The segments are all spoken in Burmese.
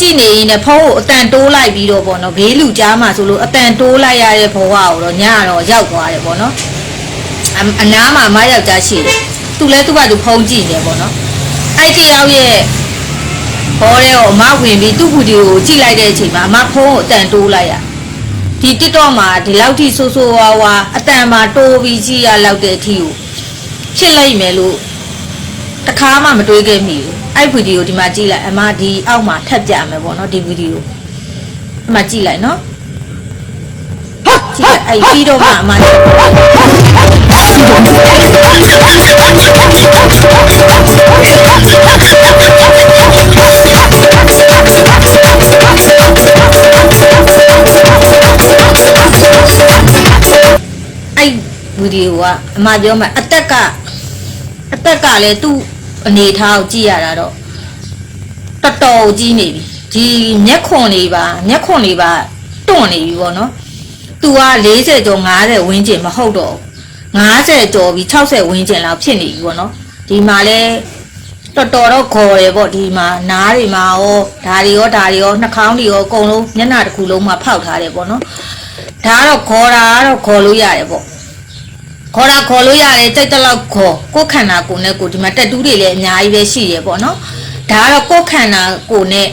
ကြည့်နေရင်လည်းဖုန်းကိုအတန်တိုးလိုက်ပြီးတော့ပေါ့နော်ဘေးလူကြားမှာဆိုလို့အတန်တိုးလိုက်ရတဲ့ဘဝကိုတော့ညတော့ရောက်သွားတယ်ပေါ့နော်အအနားမှာမယောက်ျားရှိတယ်သူလည်းသူ့ဘာသူဖုန်းကြည့်နေပေါ့နော်အဲ့တယောက်ရဲ့ဘောတဲ့ကိုအမဝင်ပြီးသူ့ဗီဒီယိုကိုကြည့်လိုက်တဲ့အချိန်မှာအမဖုန်းကိုအတန်တိုးလိုက်ရဒီ TikTok မှာဒီလောက်ထိဆိုးဆိုးဝါးဝါအတန်မှာတိုးပြီးကြည့်ရလောက်တဲ့အထိကိုဖြစ်လိုက်မယ်လို့တခါမှမတွေးခဲ့မိဘူး အဲ့ဗီဒီယိုဒီမှာကြည့်လိုက်အမဒီအောက်မှာထပ်ပြမယ်ပေါ့နော်ဒီဗီဒီယိုအမကြည့်လိုက်နော်ကြည့်လိုက်အဲ့ပြီးတော့မှအမအဲ့ဗီဒီယိုကအမပြောမှအသက်ကအသက်ကလည်းသူ့ အနေထားကိုကြည့်ရတာတော့တော်တော်ကြီးနေပြီဒီမျက်ခွန်လေးပါမျက်ခွန်လေးပါတွန့်နေပြီပေါ့နော်သူက40ကျော်50ဝန်းကျင်မဟုတ်တော့50ကျော်ပြီး60ဝန်းကျင်လောက်ဖြစ်နေပြီပေါ့နော်ဒီမှာလဲတော်တော်တော့ခေါ်တယ်ပေါ့ဒီမှာနားတွေမှာရောဒါတွေရောဒါတွေရောနှာခေါင်းတွေရောအကုန်လုံးမျက်နှာတစ်ခုလုံးမှာဖောက်ထားတယ်ပေါ့နော်ဒါကတော့ခေါ်တာကတော့ခေါ်လို့ရတယ်ပေါ့ ခေါ်တာခေါ်လို့ရတယ်တိတ်တလောက်ခေါ်ကိုယ်ခန္ဓာကိုယ်နဲ့ကိုယ်ဒီမှာတက်တူးတွေလည်းအများကြီးပဲရှိရပေါ့နော်ဒါကတော့ကိုယ်ခန္ဓာကိုယ်နဲ့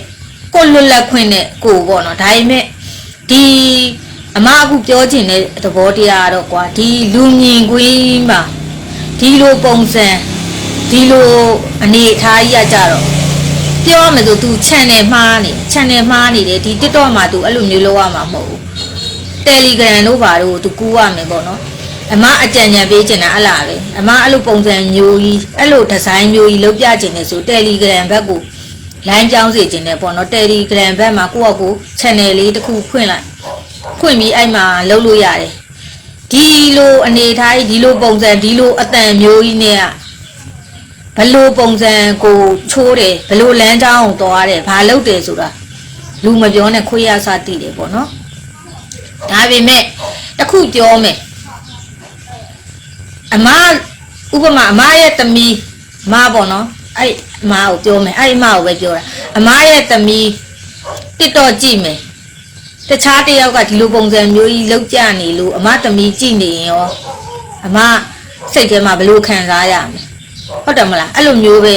ကိုယ်လွတ်လပ်ခွင့်နဲ့ကိုယ်ပေါ့နော်ဒါပေမဲ့ဒီအမအခုပြောချင်တဲ့သဘောတရားကတော့ကွာဒီလူမြင်ကွင်းမှာဒီလိုပုံစံဒီလိုအနေအထားကြီးကကြတော့ပြောရမယ်ဆို तू channel မှားနေ channel မှားနေတယ်ဒီ TikTok မှာ तू အဲ့လိုမျိုးလုပ်ရမှာမဟုတ်ဘူး Telegram တို့ဘာလို့ तू ကူးရမယ်ပေါ့နော် အမအကြံဉာဏ်ပေးချင်တာအလားပဲအမအဲ့လိုပုံစံမျိုးကြီးအဲ့လိုဒီဇိုင်းမျိုးကြီးလုပ်ပြချင်တယ်ဆို Telegram ဘက်ကို line ပြောင်းစေချင်တယ်ပေါ့နော် Telegram ဘက်မှာကိုယ့်အကူ channel လေးတစ်ခုဖွင့်လိုက်ဖွင့်ပြီးအဲ့မှာလုပ်လို့ရတယ်ဒီလိုအနေထားကြီးဒီလိုပုံစံဒီလိုအတန်မျိုးကြီးနဲ့ကဘလို့ပုံစံကိုချိုးတယ်ဘလို့လမ်းကြောင်းကိုသွားတယ်ဘာလုပ်တယ်ဆိုတာလူမပြောနဲ့ခွေးရစားတည်တယ်ပေါ့နော်ဒါပေမဲ့တစ်ခုပြောမယ် အမဥပမာအမရဲ့သမီးမပေါ့နော်အဲ့အမကိုပြောမယ်အဲ့အမကိုပဲပြောတာအမရဲ့သမီးတစ်တော့ကြည့်မယ်တခြားတစ်ယောက်ကဒီလိုပုံစံမျိုးကြီးလောက်ကြနေလို့အမသမီးကြည့်နေရင်ရောအမစိတ်ထဲမှာဘယ်လိုခံစားရမလဲဟုတ်တယ်မလားအဲ့လိုမျိုးပဲ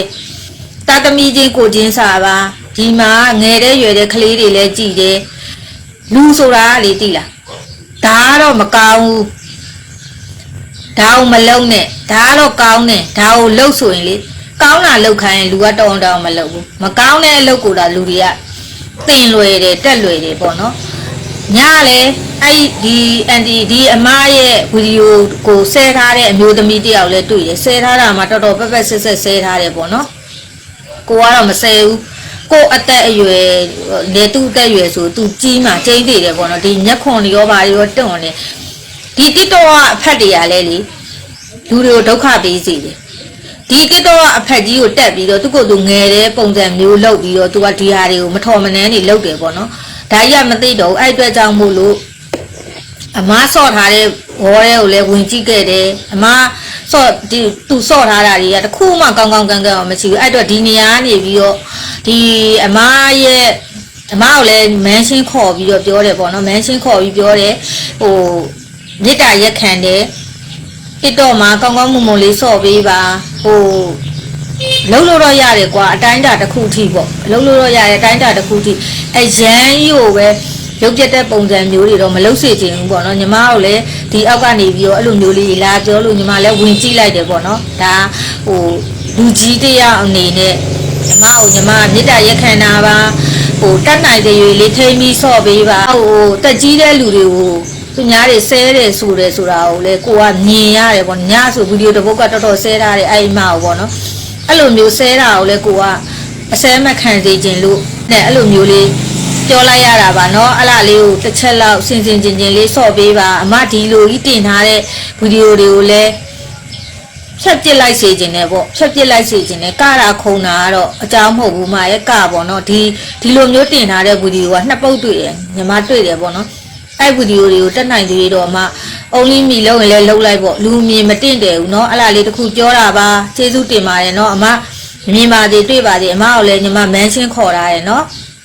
တာသမီးချင်းကိုချင်းစာပါဒီမှာငယ်တဲ့ရွယ်တဲ့ကလေးတွေလည်းကြည်တယ်လူဆိုတာကလေတိလားဒါကတော့မကောင်းဘူး ဒါကိုမလုံနဲ့ဒါကတော့ကောင်းတယ်ဒါကိုလှုပ်ဆိုရင်လေကောင်းတာလှုပ်ခိုင်းရင်လူကတောင်းတောင်းမလှုပ်ဘူးမကောင်းတဲ့အလုပ်ကိုဒါလူတွေကတင်လွယ်တယ်တက်လွယ်တယ်ပေါ့နော်ညလေအဲ့ဒီအန်တီဒီအမရဲ့ဗီဒီယိုကိုဆဲထားတဲ့အမျိုးသမီးတယောက်လည်းတွေ့တယ်ဆဲထားတာမှတော်တော်ပက်ပက်ဆက်ဆက်ဆဲထားတယ်ပေါ့နော်ကိုကတော့မဆဲဘူးကိုအသက်အရွယ်လေသူ့အသက်အရွယ်ဆိုသူကြီးမှကျင်းသေးတယ်ပေါ့နော်ဒီညက်ခွန်တွေရောဘာတွေရောတွန့်နေ ဒီတစ်တော်ကအဖက်တွေကလည်းလေလူတွေကိုဒုက္ခပေးစေတယ်ဒီတစ်တော့အဖက်ကြီးကိုတက်ပြီးတော့သူ့ကိုယ်သူငယ်တဲ့ပုံစံမျိုးလုပ်ပြီးတော့သူကဒီဟာတွေကိုမထော်မနှမ်းနေလုပ်တယ်ပေါ့နော်ဒါကြီးကမသိတော့ဘူးအဲ့အတွက်ကြောင့်မို့လို့အမားဆော့ထားတဲ့ဘောရဲကိုလည်းဝင်ကြည့်ခဲ့တယ်အမားဆော့ဒီသူဆော့ထားတာတွေကတခုမှကောင်းကောင်းကန်းကန်းမရှိဘူးအဲ့အတွက်ဒီနေရာကနေပြီးတော့ဒီအမားရဲ့အမားကိုလည်းမန်းရှင်းခေါ်ပြီးတော့ပြောတယ်ပေါ့နော်မန်းရှင်းခေါ်ပြီးပြောတယ်ဟို မေတ္တာရက်ခံတယ်တစ်တော့မှာကောင်းကောင်းမွန်မွန်လေးဆော့ပေးပါဟိုလုံးလို့တော့ရတယ်ကွာအတိုင်းတာတစ်ခုထိပေါ့လုံးလို့တော့ရတယ်အတိုင်းတာတစ်ခုထိအရန်ကြီးကိုပဲရုပ်ပြတ်တဲ့ပုံစံမျိုးတွေတော့မလုပ်စေချင်ဘူးပေါ့နော်ညီမတို့လည်းဒီအောက်ကနေပြီးတော့အဲ့လိုမျိုးလေးလာပြောလို့ညီမလည်းဝင်ကြည့်လိုက်တယ်ပေါ့နော်ဒါဟိုလူကြီးတယောက်အနေနဲ့ညီမကိုညီမမေတ္တာရက်ခံတာပါဟိုတတ်နိုင်တဲ့ရွေလေးထိမ့်ပြီးဆော့ပေးပါဟိုတက်ကြီးတဲ့လူတွေကို သူများတွေဆဲတယ်ဆိုတယ်ဆိုတာကိုလေကိုကမြင်ရတယ်ပေါ့ညဆိုဗီဒီယိုတစ်ပုဒ်ကတော်တော်ဆဲထားတယ်အဲ့ဒီမှာပေါ့နော်အဲ့လိုမျိုးဆဲတာကိုလေကိုကအဆဲမခံစေခြင်းလို့နဲ့အဲ့လိုမျိုးလေးပြောလိုက်ရတာပါเนาะအဲ့လားလေးကိုတစ်ချက်လောက်စင်စင်ကျင်ကျင်လေးဆော့ပေးပါအမဒီလိုကြီးတင်ထားတဲ့ဗီဒီယိုတွေကိုလည်းဖြတ်ပစ်လိုက်စေခြင်းနဲ့ပေါ့ဖြတ်ပစ်လိုက်စေခြင်းနဲ့ကတာခုံတာကတော့အကြောင်းမဟုတ်ဘူးမရဲ့ကပေါ့เนาะဒီဒီလိုမျိုးတင်ထားတဲ့ဗီဒီယိုကနှစ်ပုတ်တွေ့တယ်ညီမတွေ့တယ်ပေါ့เนาะ အဲ့ဗီဒီယိုတွေကိုတက်နိုင်သေးတော့မှ only me လုံးရင်လည်းလုံးလိုက်ပေါ့လူမြင်မတင့်တယ်ဘူးเนาะအဲ့လားလေးတစ်ခုပြောတာပါကျေးဇူးတင်ပါတယ်เนาะအမမြင်ပါသေးတွေ့ပါသေးအမကိုလည်းညီမမန်းရှင်းခေါ်ထားတယ်เนาะ